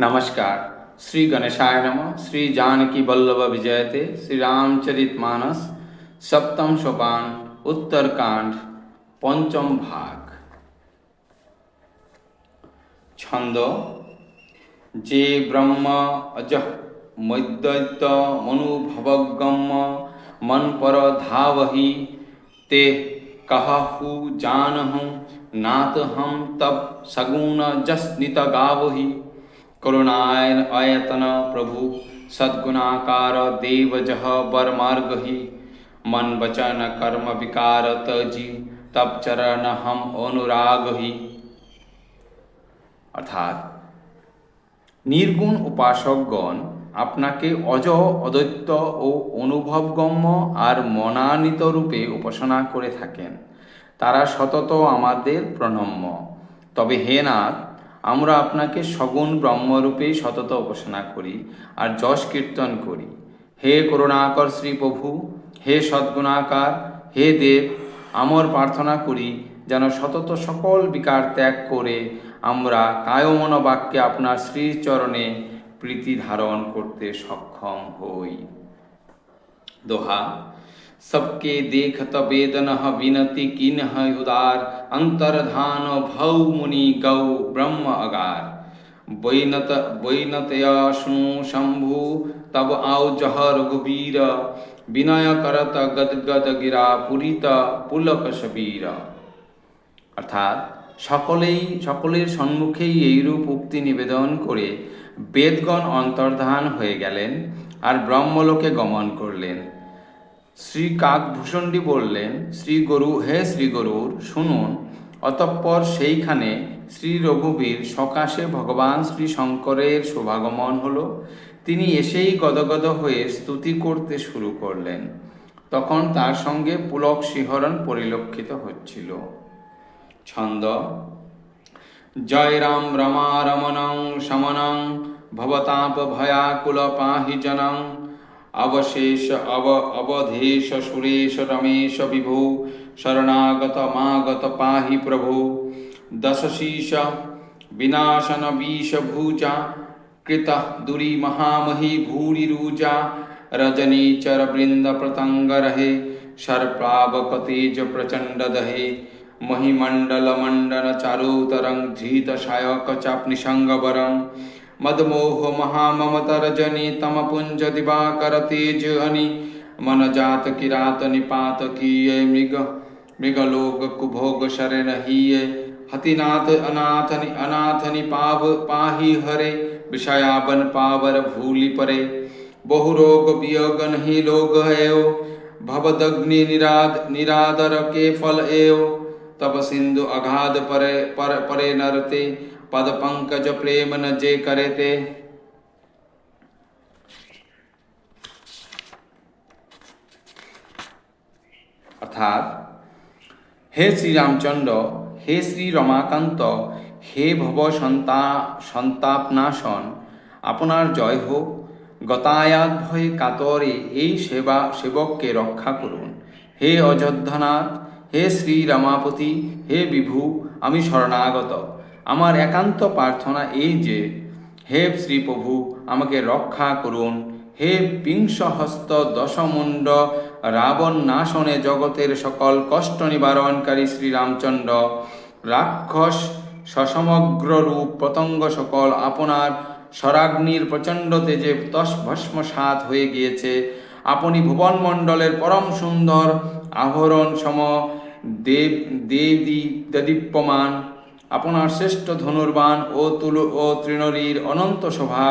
नमस्कार। श्री गणेशाय नम। श्री जानकी बल्लभ विजयते। श्री रामचरित मानस। सप्तम सोपान, उत्तरकांड, पंचम भाग। छंद। जे ब्रह्म अज मद्वैत मनुभवगम मन पर धावहि, ते कहु जानहु नात हम तब सगुण जस नित गावही। करुणायन अयतन प्रभु सद्गुणाकार देव जह बर मार्गहि मन वचन कर्म विकार तजी तब चरण हम अनुरागहि অর্থাৎ নির্গুণ উপাসকগণ আপনাকে অজ অদ্বৈত ও অনুভবগম্য আর মনানিত রূপে উপাসনা করে থাকেন তারা সতত আমাদের প্রণম্য তবে হে নাথ আমরা আপনাকে সগুণ ব্রহ্মরূপেই সতত উপাসনা করি আর যশ কীর্তন করি। হে করুণাকর শ্রী প্রভু, হে সদ্গুণাকার, হে দেব, আমর প্রার্থনা করি যেন সতত সকল বিকার ত্যাগ করে আমরা কায়মন বাক্যে আপনার শ্রীচরণে প্রীতি ধারণ করতে সক্ষম হই। दोहा सबके देखत वेदन विनति किन उदार अंतर्धान भौ मुनि गौ ब्रह्म अगार बैनत बैनतया शुनु शंभु तब आओ जह रघुबीर विनय करत गदगद गिरा पुरित पुलक सबीर অর্থাৎ সকলেই সকলের সম্মুখেই এইরূপ উক্তি নিবেদন করে বেদগণ অন্তর্ধান হয়ে গেলেন আর ব্রহ্মলোকে গমন করলেন শ্রী কাকভূষণটি বললেন শ্রী গরু হে শ্রী গরুর শুনুন। অতঃপর সেইখানে শ্রী রঘুবীর সকাশে ভগবান শ্রী শঙ্করের শোভাগমন হল। তিনি এসেই গদগদ হয়ে স্তুতি করতে শুরু করলেন। তখন তার সঙ্গে পুলক শিহরণ পরিলক্ষিত হচ্ছিল। ছন্দ, জয় রাম, রমা, রমণং, শমনং, ভবতাপ ভয়াকুল পাহি জনং। अवशेष अव अवधेश सुरेश रमेश विभो, शरणागत मागत पाहि प्रभो। दशशीष विनाशन विषभूजा कृत दुरी महामही भूरिरुजा रजनी चर वृंद प्रतंग रहे सर्पावक तेज प्रचंड दहे। महिमंडल मंडन चारोतरंग झीत सायक चाप निशंग बरंग मदमोह महाममतर जनि तम पुंज दिवाकर तेज हनि मन जात किरात निपात किए मृग मृगलोक कुभोग शरण हिये हतिनाथ अनाथ नि अनाथ नि पाव पाही हरे विषयाबन पावर भूलि परे। बहु रोग वियोगन ही लोग है भवदग्नि निराद, निरादर के फल एव। तब सिंधु अगाध परे, पर, परे नरते પદ પંકજ પ્રેમ ન જે કરે તે অর্থাৎ হে শ্রীরামচন্দ্র হে শ্রী রমাকান্ত হে ভব সন্তা সন্তাপনাশন আপনার জয় হোক। গতায়াত ভয়ে কাতরে এই সেবা, সেবককে রক্ষা করুন। হে অযোধ্যনাথ, হে শ্রী রমাপতি হে বিভু, আমি শরণাগত। আমার একান্ত প্রার্থনা এই যে, হে শ্রী প্রভু আমাকে রক্ষা করুন। হে পিংসহস্ত দশমুণ্ড, রাবণ নাশনে জগতের সকল কষ্ট নিবারণকারী শ্রীরামচন্দ্র। রাক্ষস, সসমগ্র রূপ পতঙ্গ সকল আপনার স্বরাগ্নির প্রচণ্ড তেজে তস ভস্মসাত হয়ে গিয়েছে। আপনি ভুবনমণ্ডলের পরম সুন্দর আহরণ সম দেব দেবী দদীপ্যমান। আপনার শ্রেষ্ঠ ধনুর্বাণ ও তুল ও তৃণরীর অনন্ত শোভা,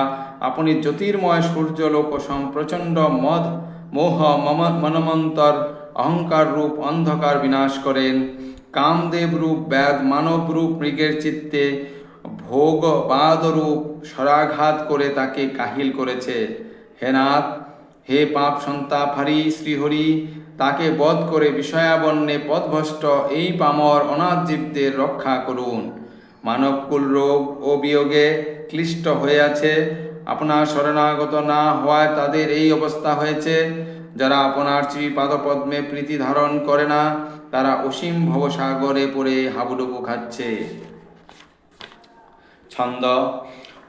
আপনি জ্যোতির্ময় সূর্যলোক প্রচণ্ড মদ, মোহ মনমন্তর, অহংকার রূপ অন্ধকার বিনাশ করেন। কামদেব রূপ ব্যাদ মানব রূপ মৃগের চিত্তে, ভোগ বাদরূপ সরাঘাত করে তাকে কাহিল করেছে। হে নাথ হে পাপ সন্তাপ হারি শ্রীহরি, তাকে বধ করে বিষয়াবন্যে পথভ্রষ্ট এই পামর অনাথজীবদের রক্ষা করুন। মানবকুল রোগ ও বিয়োগে ক্লিষ্ট হয়ে আছে। আপনার শরণাগত না হওয়ায় তাদের এই অবস্থা হয়েছে। যারা আপনার শ্রী পাদপদ্মে প্রীতি ধারণ করে না, তারা অসীম ভবসাগরে পড়ে হাবুডুবু খাচ্ছে। ছন্দ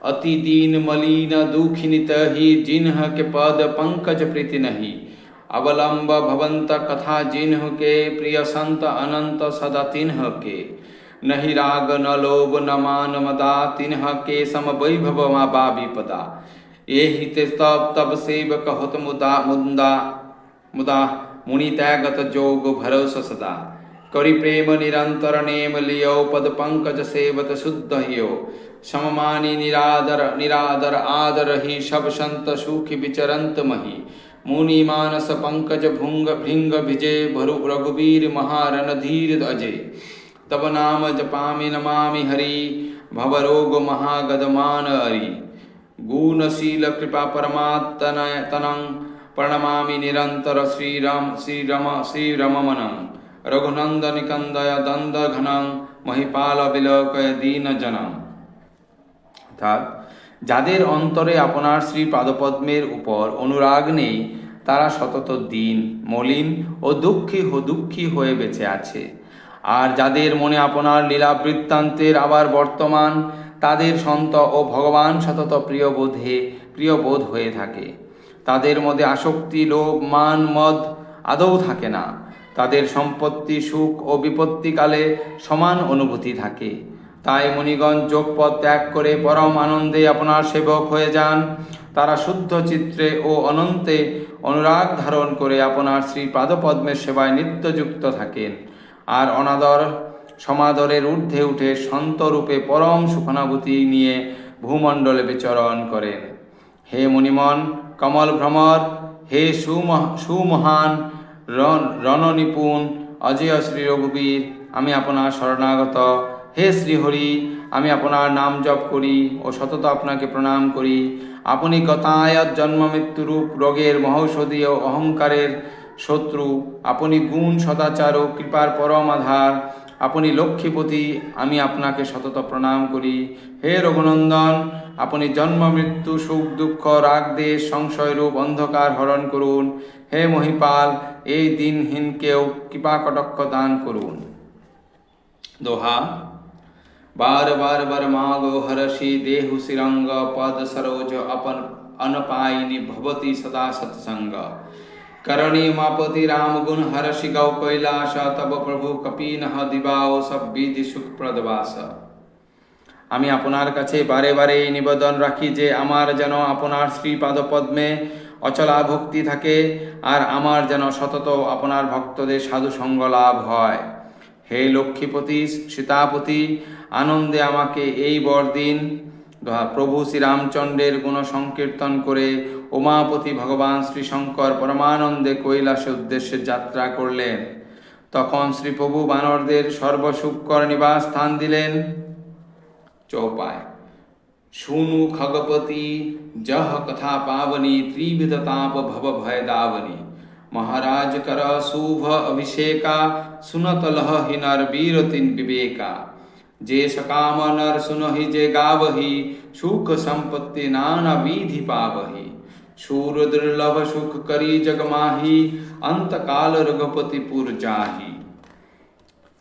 अति दीन मलिन दुखिनित ही जिन्ह के पद पंकज प्रीति नहीं। अवलंब भवंत कथा जिन्ह के, प्रिय संत अनंत सदा तिन्ह के। नहीं राग, न लोभ, न मान मदा तिन्ह के सम वैभव मा बा विपदा एहि ते तब तब सेवक होत मुदा, मुंदा, मुदा मुनि त्यागत जोग भरोस सदा। करि प्रेम निरंतर नेम लियो, पद पंकज सेवत शुद्ध हियो। सममानी निरादर निरादर आदर ही सब संत सुख विचरंत मही। मुनि मानस पंकज भुंग, भृंग विजय, भरु रघुवीर महारणधीर अजय। तब नाम जपामि नमामि हरि भवरोग महागदमान हरि गुणशील कृपा परमात्मय तनं प्रणमामि निरंतर श्रीराम, श्रीरम कंदय दंद दन्दघनं महिपाल विलोकय दीनजनम् অর্থাৎ যাদের অন্তরে আপনার শ্রী পাদপদ্মের উপর অনুরাগ নেই, তারা সতত দিন, মলিন ও দুঃখী ও দুঃখী হয়ে বেঁচে আছে। আর যাদের মনে আপনার লীলা বৃত্তান্তের আবার বর্তমান, তাদের সন্ত ও ভগবান সতত প্রিয় বোধে প্রিয় বোধ হয়ে থাকে। তাদের মধ্যে আসক্তি, লোভ, মান, মদ আদৌ থাকে না। তাদের সম্পত্তি সুখ ও বিপত্তিকালে সমান অনুভূতি থাকে। তাই মণিগণ যোগপদ ত্যাগ করে পরম আনন্দে আপনার সেবক হয়ে যান। তারা শুদ্ধ চিত্রে ও অনন্তে অনুরাগ ধারণ করে আপনার শ্রী পাদপদ্মের সেবায় নিত্যযুক্ত থাকেন। আর অনাদর সমাদরের ঊর্ধ্বে উঠে সন্তরূপে পরম সুখানুভূতি নিয়ে ভূমণ্ডলে বিচরণ করেন। হে মণিমন কমল ভ্রমর, হে সুমহ, সুমহান, রণ, রণনিপুণ, অজয় শ্রী রঘুবীর আমি আপনার শরণাগত হে শ্রীহরি, আমি আপনার নাম জপ করি ও সতত আপনাকে প্রণাম করি। আপনি গতায়ত জন্ম মৃত্যুরূপ রোগের মহৌষধি ও অহংকারের শত্রু। আপনি গুণ, সদাচার ও কৃপার পরম আধার। আপনি লক্ষ্মীপতি, আমি আপনাকে সতত প্রণাম করি। হে রঘুনন্দন, আপনি জন্ম মৃত্যু, সুখ, দুঃখ, রাগ, দেশ সংশয়রূপ অন্ধকার হরণ করুন। হে মহিপাল, এই দিনহীনকেও কৃপা কটক্ষ দান করুন। দোহা। बार बार बर मागो हर्षि देहु सिरंग पद सरोज अपन अनपायिनी भवती सदा सत्संग करणी मापति राम गुण हर्षि गौ कैलास तब प्रभु कपिन दिबाओ सब বিধি সুখ প্রদবাস আমি আপনার কাছে বারে বারে এই নিবেদন রাখি যে আমার যেন আপনার শ্রীপাদ পদ্মে অচলা ভক্তি থাকে আর আমার যেন সতত আপনার ভক্তদের সাধু সঙ্গ লাভ হয় হে লক্ষ্মীপতি, সীতাপতি, আনন্দে আমাকে এই বরদিন প্রভু শ্রীরামচন্দ্রের গুণ সংকীর্তন করে উমাপতি ভগবান শ্রী শঙ্কর পরমানন্দে কৈলাসে উদ্দেশ্যে যাত্রা করলেন। তখন শ্রী প্রভু বানরদের সর্বসুকর নিবাস স্থান দিলেন। চৌপায়। শুনু খগপতি, জহ কথা পাবনি, ত্রিবিধ তাপ ভব ভয় দাবনি। महाराज कर शुभ अभिषेका, सुनत लह ही नर वीर तिन विवेका। जे सकाम नर सुनहि, जे गावहि, सुख संपत्ति नाना विधि पावहि। शूर दुर्लभ सुख करी जग माही, अंत काल रघुपति पुर जाही।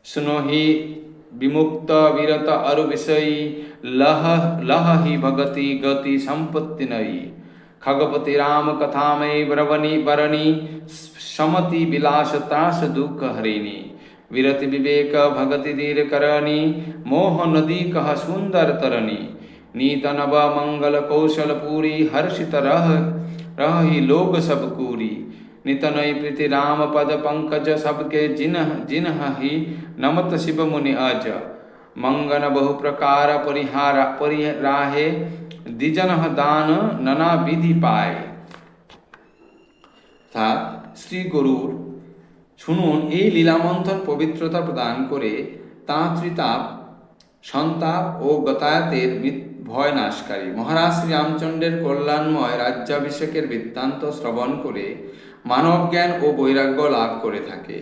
सुनहि विमुक्त विरत अरु विषयी, लह लह ही भगति गति संपत्ति नई खगपति राम कथा में ब्रवनी, बरनी समति विलास त्रास दुख हरिणी विरति विवेक भगति धीर करणी मोह नदी कह सुंदर तरणी नीत नव मंगल कौशल पूरी हर्षित रह रही लोग सब कूरी नित नई प्रीति राम पद पंकज सबके जिन्ह जिन्ह ही नमत शिव मुनि अज मंगन बहु प्रकार परिहार परिराहे দ্বিজন দান নানা বিধি পায় অর্থাৎ শ্রী গরুর, শুনুন, এই লীলামন্থন পবিত্রতা প্রদান করে তাঁত ত্রিতাপ সন্তাপ ও গতায়াতের ভয় নাশকারী। মহারাজ শ্রী রামচন্দ্রের কল্যাণময় রাজ্যাভিষেকের বৃত্তান্ত শ্রবণ করে মানব জ্ঞান ও বৈরাগ্য লাভ করে থাকে।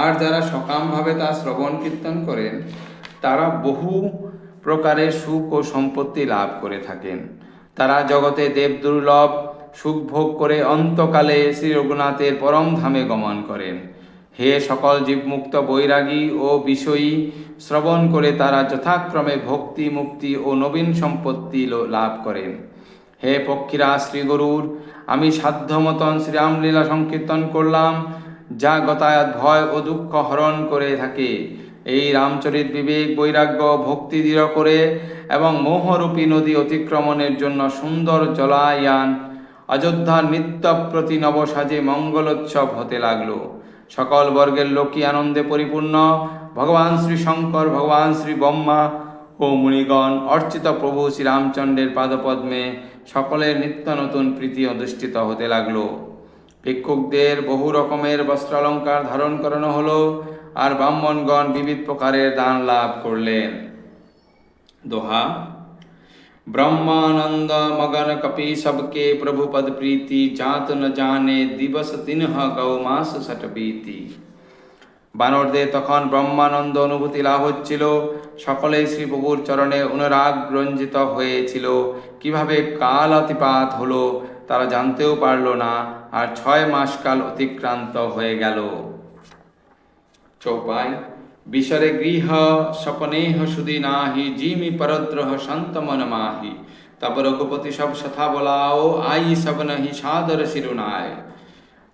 আর যারা সকামভাবে তা শ্রবণ কীর্তন করেন, তারা বহু প্রকারের সুখ ও সম্পত্তি লাভ করে থাকেন। তারা জগতে দেব দুর্লভ সুখ ভোগ করে অন্তকালে শ্রী রঘুনাথের পরম ধামে গমন করেন। হে সকল জীবমুক্ত বৈরাগী ও বিষয়ী, শ্রবণ করে তারা যথাক্রমে ভক্তি, মুক্তি ও নবীন সম্পত্তি লাভ করেন। হে পক্ষীরা শ্রী গরুর আমি সাধ্য মতন শ্রীরামলীলা সংকীর্তন করলাম, যা গতায়াত ভয় ও দুঃখ হরণ করে থাকে। এই রামচরিত বিবেক বৈরাগ্য ভক্তি দৃঢ় করে এবং মোহরূপী নদী অতিক্রমণের জন্য সুন্দর জলায়ান অযোধ্যার নিত্য প্রতি নবসাজে মঙ্গলোৎসব হতে লাগল। সকল বর্গের লোকই আনন্দে পরিপূর্ণ। ভগবান শ্রী শঙ্কর, ভগবান শ্রী ব্রহ্মা ও মুনিগণ অর্চিত প্রভু শ্রীরামচন্দ্রের পাদপদ্মে সকলের নিত্য নতুন প্রীতি অধিষ্ঠিত হতে লাগল। ভিক্ষুকদের বহু রকমের বস্ত্রালঙ্কার ধারণ করানো হলো আর ব্রাহ্মণগণ বিবিধ প্রকারের দান লাভ করলেন। दोहा ब्रह्मानंद मगन कपि सबके प्रभु पद प्रीति जात न जाने दिवस तिन्ह गौ मास सट बीती বানরদের তখন ব্রহ্মানন্দ অনুভূতি লাভ হচ্ছিল সকলেই শ্রী প্রভুর চরণে অনুরাগ রঞ্জিত হয়েছিল কিভাবে কাল অতিপাত হলো তারা জানতেও পারল না আর ছয় মাস কাল অতিক্রান্ত হয়ে গেল চৌপাই विसरे गृह सपनेह सुदी नाही, जीमि परद्रह संत मन माही। तब रघुपति सब सथा बोलाओ, आई सब नहीं सादर सिरुनाय।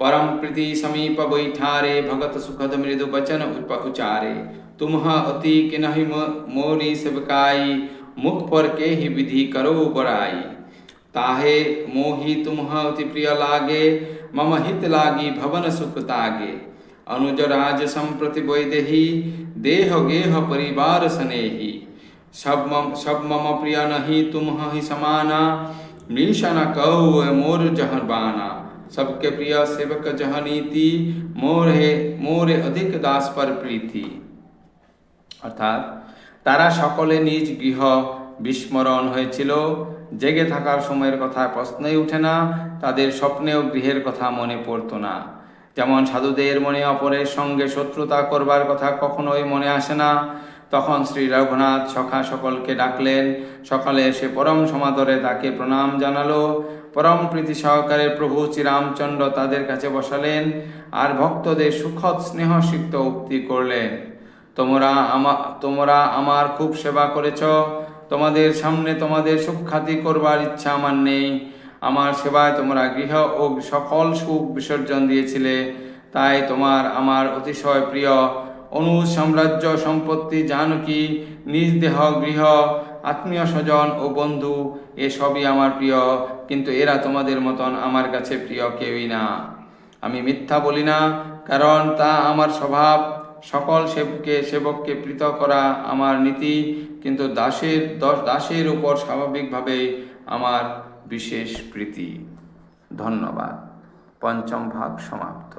परम प्रीति समीप बैठारे, भगत सुखद मृदु बचन उचारे। तुम्हा अति कि नहीं मोरी सेवकाई, मुख पर के ही विधि करो बराई ताहे मोहि तुम्हा अति प्रिय लागे, मम हित लागी भवन सुख तागे। अनुज राज संप्रति वैदेही देह गेह परिवार स्नेही सब मम सब मम प्रिय नहीं तुम ही समाना निशन कहु मोर जहरबाना सबके प्रिय सेवक जह नीति मोर है मोर अधिक दास पर प्रीति অর্থাৎ তারা সকলে নিজ গৃহ বিস্মরণ হয়েছিল জেগে থাকার সময়ের কথা প্রশ্নই ওঠে না তাদের স্বপ্নেও গৃহের কথা মনে পড়তো না যেমন সাধুদের মনে অপরের সঙ্গে শত্রুতা করবার কথা কখনোই মনে আসে না। তখন শ্রী রঘুনাথ সখা সকলকে ডাকলেন। সকালে এসে পরম সমাদরে তাকে প্রণাম জানালো। পরম প্রীতি সহকারে প্রভু শ্রীরামচন্দ্র তাদের কাছে বসালেন আর ভক্তদের সুখদ স্নেহসিক্ত উক্তি করলেন, তোমরা আমা, তোমরা আমার খুব সেবা করেছ। তোমাদের সামনে তোমাদের সুখ্যাতি করবার ইচ্ছা আমার নেই। আমার সেবায় তোমরা গৃহ ও সকল সুখ বিসর্জন দিয়েছিলে। তাই তোমার আমার অতিশয় প্রিয় অনু সাম্রাজ্য সম্পত্তি, জানকী, নিজ দেহ, গৃহ, আত্মীয় স্বজন ও বন্ধু এসবই আমার প্রিয়। কিন্তু এরা তোমাদের মতন আমার কাছে প্রিয় কেউই না। আমি মিথ্যা বলি না, কারণ তা আমার স্বভাব। সকল সেবকে, সেবককে পৃথক করা আমার নীতি, কিন্তু দাসের দশ দাসের উপর স্বাভাবিকভাবেই আমার বিশেষ প্রীতি ধন্যবাদ। পঞ্চম ভাগ সমাপ্ত।